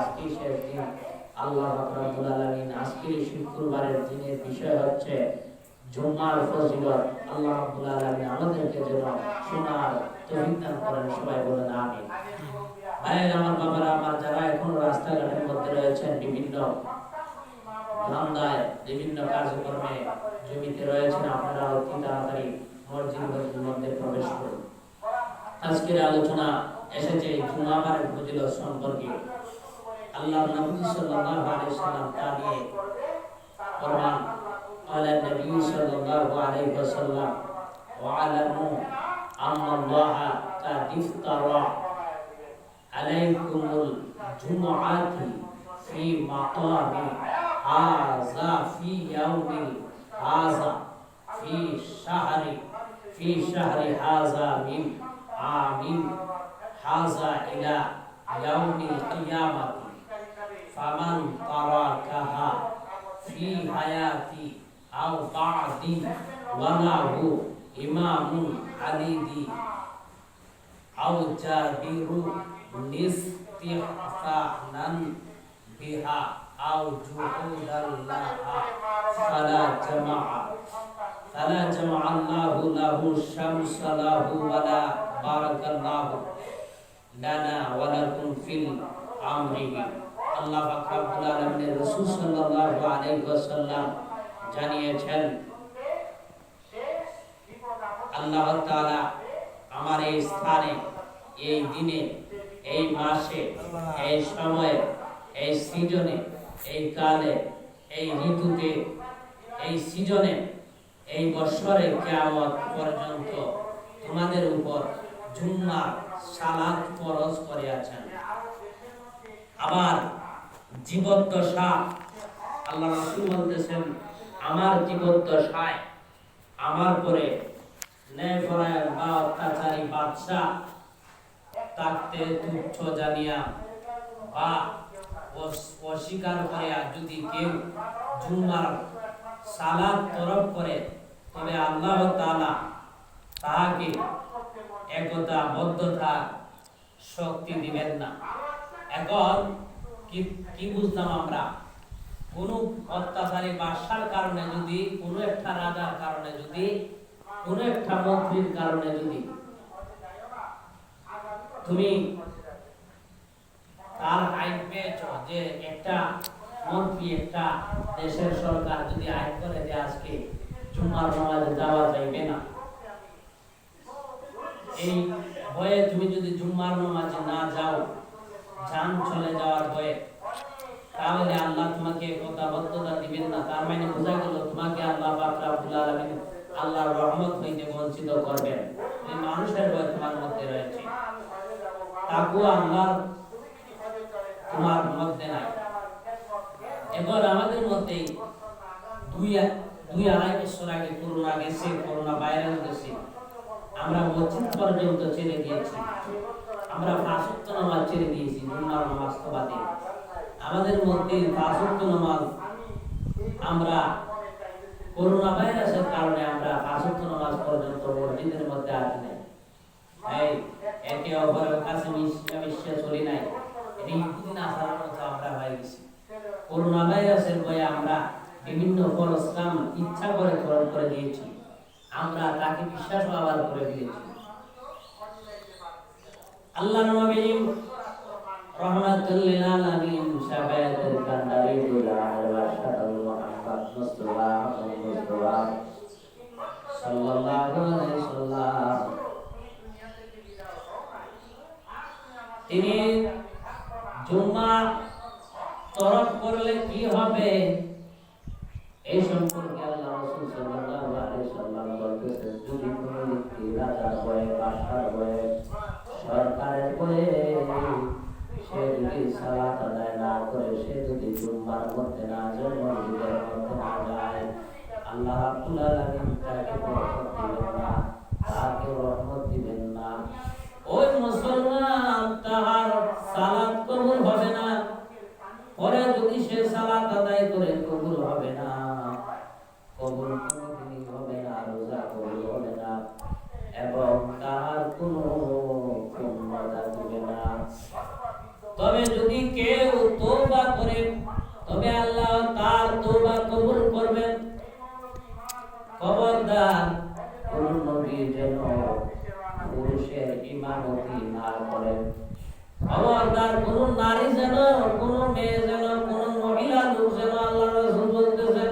আজকে শেষ দিন আল্লাহ রব্বুল আলামিন আজকের শুক্রবারের দিনের বিষয় হচ্ছে জুমার ফজিলত। আল্লাহ রাব্বুল আলামিন আমাদেরকে যেন শোনার তৌফিক দান করেন, সবাই বলেন আমিন। ভাইয়ের, আমার বাবারা, আমার যারা এখন রাস্তাঘাটের মধ্যে রয়েছেন, বিভিন্ন ধান্দায়, বিভিন্ন কার্যক্রমে জমিতে রয়েছেন, আপনারা অতি তাড়াতাড়ি মসজিদের মধ্যে প্রবেশ করুন। আজকের আলোচনা এসেছে জুমাবারের ফজিলত সম্পর্কে। আল্লাহ নবী সাল্লাল্লাহু আলাইহি সাল্লাম তা নিয়ে ফরমান قال النبي صلى الله عليه وسلم واعلموا أن الله قد افترى عليكم الجمعة في مقام هذا في يوم هذا في شهر في شهر هذا من عام هذا إلى يوم القيامة فمن تركها في حياتي أو بعدي وله إمام عليدي أو جابر استحسانا بها أو جهودا لها فلا جمع فلا جمع الله له الشمس له ولا بارك الله لنا ولكم في أمره আল্লাহ পাক রব্বুল আলামিনের রাসূল সাল্লাল্লাহু আলাইহি ওয়াসাল্লাম জানিয়েছেন, আল্লাহ তাআলা আমার এই স্থানে, এই দিনে, এই মাসে, এই সময়ে, এই সিজনে, এই কালে, এই ঋতুতে, এই সিজনে, এই বছরে কিয়ামত পর্যন্ত তোমাদের উপর জুম্মা সালাত ফরজ করিয়াছেন। আবার জীবদ্দশা আল্লাহ বলতেছেন, আমার জীবদ্দশায় আমার পরে ন্যায়পরায়ণ বা অত্যাচারী তুচ্ছ জানিয়া বা অস্বীকার করিয়া যদি কেউ জুম্মার সালাদ তরফ করে, তবে আল্লাহ তাআলা তাহাকে একতা বদ্ধতা শক্তি দিবেন না। এখন কি বুঝলাম আমরা? কোন অত্যাচারী বাদশার কারণে যদি, কোন একটা রাজার কারণে যদি, কোন একটা মন্ত্রীর কারণে যদি। তুমি তার আইন পেয়েছ যে একটা মন্ত্রী একটা দেশের সরকার যদি আইন করে যে আজকে জুম্মার নামাজে যাওয়া যাইবে না? এই ভয়ে তুমি যদি জুম্মার নামাজে না যাও জান চলে যাওয়ার ভয়ে। তাহলে আল্লাহ তোমাকে কথাবদ্ধতা দিবেন না। তার মানে বোঝা গেল তোমাকে আল্লাহ রব্বুল আলামিন আল্লাহর রহমত হইতে বঞ্চিত করবেন। এই মানুষের ভয় তোমার মধ্যে রয়েছে। তাকুয়া আল্লাহর তোমার মধ্যে নাই। এবার আমাদের মধ্যে দুই দুই আড়াই বছর আগে করোনা গেছে, করোনা ভাইরাস গেছে আমরা মসজিদ পর্যন্ত ছেড়ে দিয়েছি। আমরা ফাঁসক্ত নামাজ ছেড়ে দিয়েছি নামাজ তো বাদে আমাদের মধ্যে ফাঁসক্ত নামাজ আমরা করোনা ভাইরাসের কারণে আমরা ফাঁসক্ত নামাজ পর্যন্ত মসজিদের মধ্যে আসি নাই। একে অপরের কাছে মিশে মিশে চলি নাই। এটা আসার মতো আমরা হয়ে গেছি। করোনা ভাইরাসের ভয়ে আমরা বিভিন্ন কাম ইচ্ছা করে গ্রহণ করে দিয়েছি। আমরা তাকে বিশ্বাস আবার করে দিয়েছি। আল্লাহ নবী রহমাতুল্লিল আলামিন শাবায়াতুল কান্দারি দুলাল ওয়াশাদুল মুহাম্মদ তিনি জুম্মা তরফ করলে কি হবে এই সম্পর্কে আল্লাহ রাসূল সাল্লাল্লাহু আলাইহি সাল্লাম বলতেছেন যদি কোনো ব্যক্তি রাজার ভয়ে বাদশার ভয়ে সরকারের ভয়ে সে যদি সালাত আদায় না করে সে যদি জুম্মার মধ্যে না যায় মসজিদের মধ্যে না যায়। আল্লাহ রাব্বুল আলামিন তাকে বরকত দিবেন না তাকে রহমত দিবেন না ওই মুসলমান তাহার সালাত কবুল হবে না পরে যদি সে সালাত আদায় করে কবুল হবে না কবুল কোনোদিনই হবে না রোজা কবুল হবে না এবং তাহার কোনো পূর্ণতা দিবে না তবে যদি কেউ তওবা করে তবে আল্লাহ, তার তওবা কবুল করবেন। খবরদার, কোন নবী যেন পুরুষের ইমামতি না করেন। খবরদার, কোন নারী যেন, কোন মেয়ে যেন, কোন মহিলা লোক যেন আল্লাহ রাসূল বলতেছেন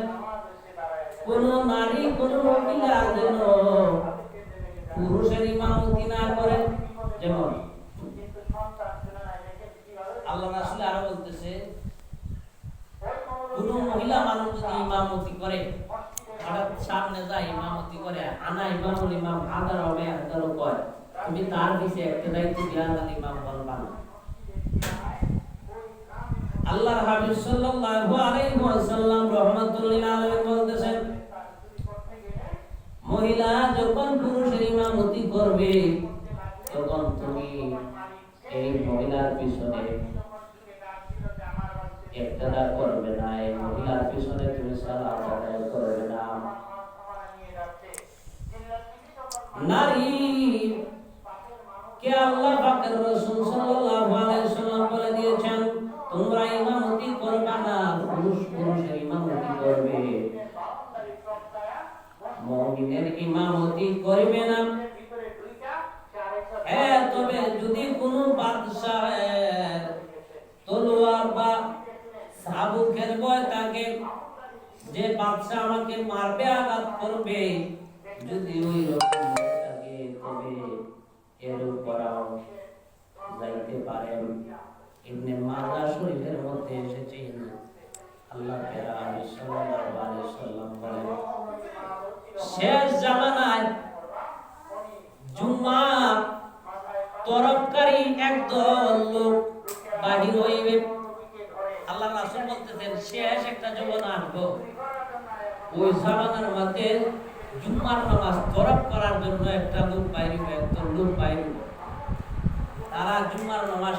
কোন নারী, কোন মহিলা যেন পুরুষের ইমামতি না করেন। যেমন আল্লাহ রাসূল আরও বলতেছে কোন মহিলা মানুষ যদি ইমামতি করে, হঠাৎ সামনে যায় ইমামতি করে, আনা ইমামুল ইমাম আদার হবে আদার কয়। তুমি তার পিছে একটা দায়িত্ব জ্ঞান ইমাম বলবা না। আল্লাহর হাবিব সাল্লাল্লাহু আলাইহি ওয়াসাল্লাম রাহমাতুল লিল আলামিন বলতেছেন, মহিলা যখন পুরুষের ইমামতি করবে, তখন তুমি এই মহিলার পিছনে ইক্তদা করবে না, এই মহিলার পিছনে তুমি সালাত আদায় করবে না। নারী, কে আল্লাহ পাকের রাসূল সাল্লাল্লাহু আলাইহি ওয়াসাল্লাম বলে দিয়েছেন, তোমরা ইমামতি করবে না, পুরুষ পুরুষের ইমামতি করবে। মুমিনের ইমামতি করবে না। হ্যাঁ তবে যদি কোনো বাদশাহের তলোয়ার বা সাবুকের ভয় থাকে যে বাদশাহ আমাকে মারবে, আঘাত করবে, যদি ওই রকম থাকে তবে এর উপরাও যাইতে পারেন ইবনে মাজাহ শরীফের মধ্যে এসেছে আল্লাহ পেরা সাল্লাল্লাহু আলাইহি সাল্লাম বলেন, শেষ জামানায় জুম্মা তরফকারী একদল লোক বাহির হইবে। শেষ একটা জমানা আসব ওই জামানার মধ্যে জুম্মার নামাজ তরফ করার জন্য একটা লোক বাইরে, একটা লোক বাইরে। তারা জুম্মার নামাজ